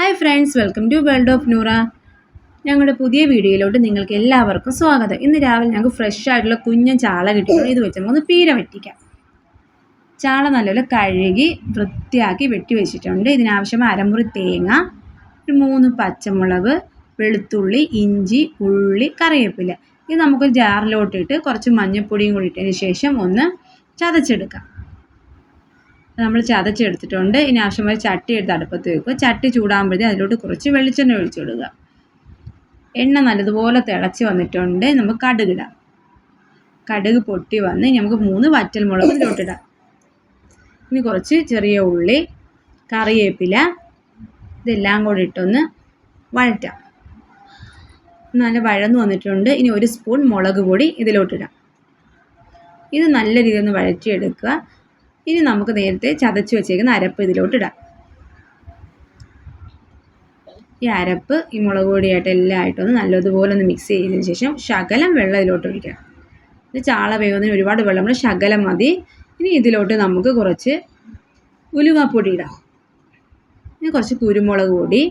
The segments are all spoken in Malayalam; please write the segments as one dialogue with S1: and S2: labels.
S1: Hi friends welcome to world of Noora. ഞങ്ങളുടെ പുതിയ വീഡിയോയിലോട്ട് നിങ്ങൾക്ക് എല്ലാവർക്കും സ്വാഗതം. ഇന്ന് രാവിലെ ഞങ്ങൾക്ക് ഫ്രഷ് ആയിട്ടുള്ള കുഞ്ഞൻ ചാള കിട്ടിയിട്ടുണ്ട് ഇത് വെച്ച് നമുക്ക് പീര വെട്ടിക്കാം. ചാള നല്ലപോലെ കഴുകി വൃത്തിയാക്കി വെട്ടി വെച്ചിട്ടുണ്ട്. ഇതിനാവശ്യമായ അരമുറി തേങ്ങ ഒരു മൂന്ന് പച്ചമുളക് വെളുത്തുള്ളി ഇഞ്ചി ഉള്ളി കറിവേപ്പില. ഇത് നമുക്ക് ജാറിലോട്ടിട്ട് കുറച്ച് മഞ്ഞൾപ്പൊടിയും കൂടി ഇട്ടതിന് ശേഷം ഒന്ന് ചതച്ചെടുക്കാം. നമ്മൾ ചതച്ചെടുത്തിട്ടുണ്ട്. ഇനി ആവശ്യമായ ചട്ടി എടുത്ത് അടുപ്പത്ത് വെക്കുക. ചട്ടി ചൂടാകുമ്പോഴത്തേക്ക് അതിലോട്ട് കുറച്ച് വെളിച്ചെണ്ണ ഒഴിച്ചു കൊടുക്കുക. എണ്ണ നല്ലതുപോലെ തിളച്ച് വന്നിട്ടുണ്ട്. നമുക്ക് കടുകിടാം കടുക് പൊട്ടി വന്ന് നമുക്ക് മൂന്ന് വറ്റൽ വറ്റൽമുളക് ഇതിലോട്ടിടാം ഇനി കുറച്ച് ചെറിയ ഉള്ളി കറിവേപ്പില ഇതെല്ലാം കൂടി ഇട്ടൊന്ന് വഴറ്റാം. നല്ല വഴന്നു വന്നിട്ടുണ്ട്. ഇനി ഒരു സ്പൂൺ മുളക് പൊടി ഇതിലോട്ടിടാം ഇത് നല്ല രീതിയിൽ ഒന്ന് വഴറ്റിയെടുക്കുക. ഇനി നമുക്ക് നേരത്തെ ചതച്ച് വെച്ചേക്കുന്ന അരപ്പ് ഇതിലോട്ട് ഇടാം. ഈ അരപ്പ് ഈ മുളക് പൊടിയായിട്ട് എല്ലാം ഒന്ന് നല്ലതുപോലെ ഒന്ന് മിക്സ് ചെയ്തതിന് ശേഷം ശകലം വെള്ളം ഇതിലോട്ട് ഒഴിക്കാം ഇത് ചാള വേവുന്നതിന് ഒരുപാട് വെള്ളം നമ്മൾ ശകലം മതി. ഇനി ഇതിലോട്ട് നമുക്ക് കുറച്ച് ഉലുവാപ്പൊടി ഇടാം. ഇനി കുറച്ച് കുരുമുളക് പൊടി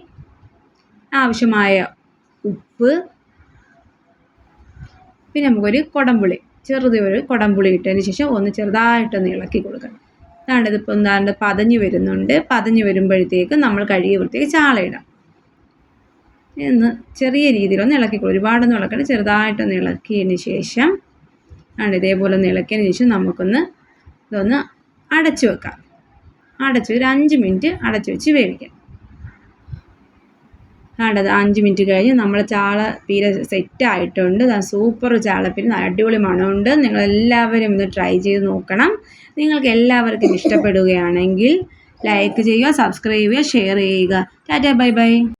S1: ആവശ്യമായ ഉപ്പ് പിന്നെ നമുക്കൊരു കുടംപുളി ചെറുത് ഒരു കുടംപുളി ഇട്ടതിന് ശേഷം ഒന്ന് ചെറുതായിട്ടൊന്ന് ഇളക്കി കൊടുക്കണം. അതാണ്ട് ഇതിപ്പോൾ എന്താണ്ട് പതഞ്ഞു വരുന്നുണ്ട്. പതഞ്ഞു വരുമ്പോഴത്തേക്ക് നമ്മൾ കഴുകി വൃത്തിയാക്കി ചാള രീതിയിൽ ഒന്ന് ചെറിയ രീതിയിലൊന്ന് ഇളക്കി ഒരുപാടൊന്നും ഇളക്കണം ചെറുതായിട്ടൊന്ന് ഇളക്കിയതിന് ശേഷം ആണ് ഇതേപോലെ ഒന്ന് ഇളക്കിയതിന് ശേഷം നമുക്കൊന്ന് ഇതൊന്ന് അടച്ചു വെക്കാം. അടച്ച് ഒരു അഞ്ച് മിനിറ്റ് അടച്ചു വെച്ച് വേവിക്കാം. ആണ്ടത് അഞ്ച് മിനിറ്റ് കഴിഞ്ഞ് നമ്മൾ ചാള പീര സെറ്റ് ആയിട്ടുണ്ട്. സൂപ്പർ ചാളപ്പീര അടിപൊളി മണമുണ്ട്. നിങ്ങളെല്ലാവരും ഒന്ന് ട്രൈ ചെയ്ത് നോക്കണം. നിങ്ങൾക്ക് എല്ലാവർക്കും ഇഷ്ടപ്പെടുകയാണെങ്കിൽ ലൈക്ക് ചെയ്യുക സബ്സ്ക്രൈബ് ചെയ്യുക ഷെയർ ചെയ്യുക. Tata bye bye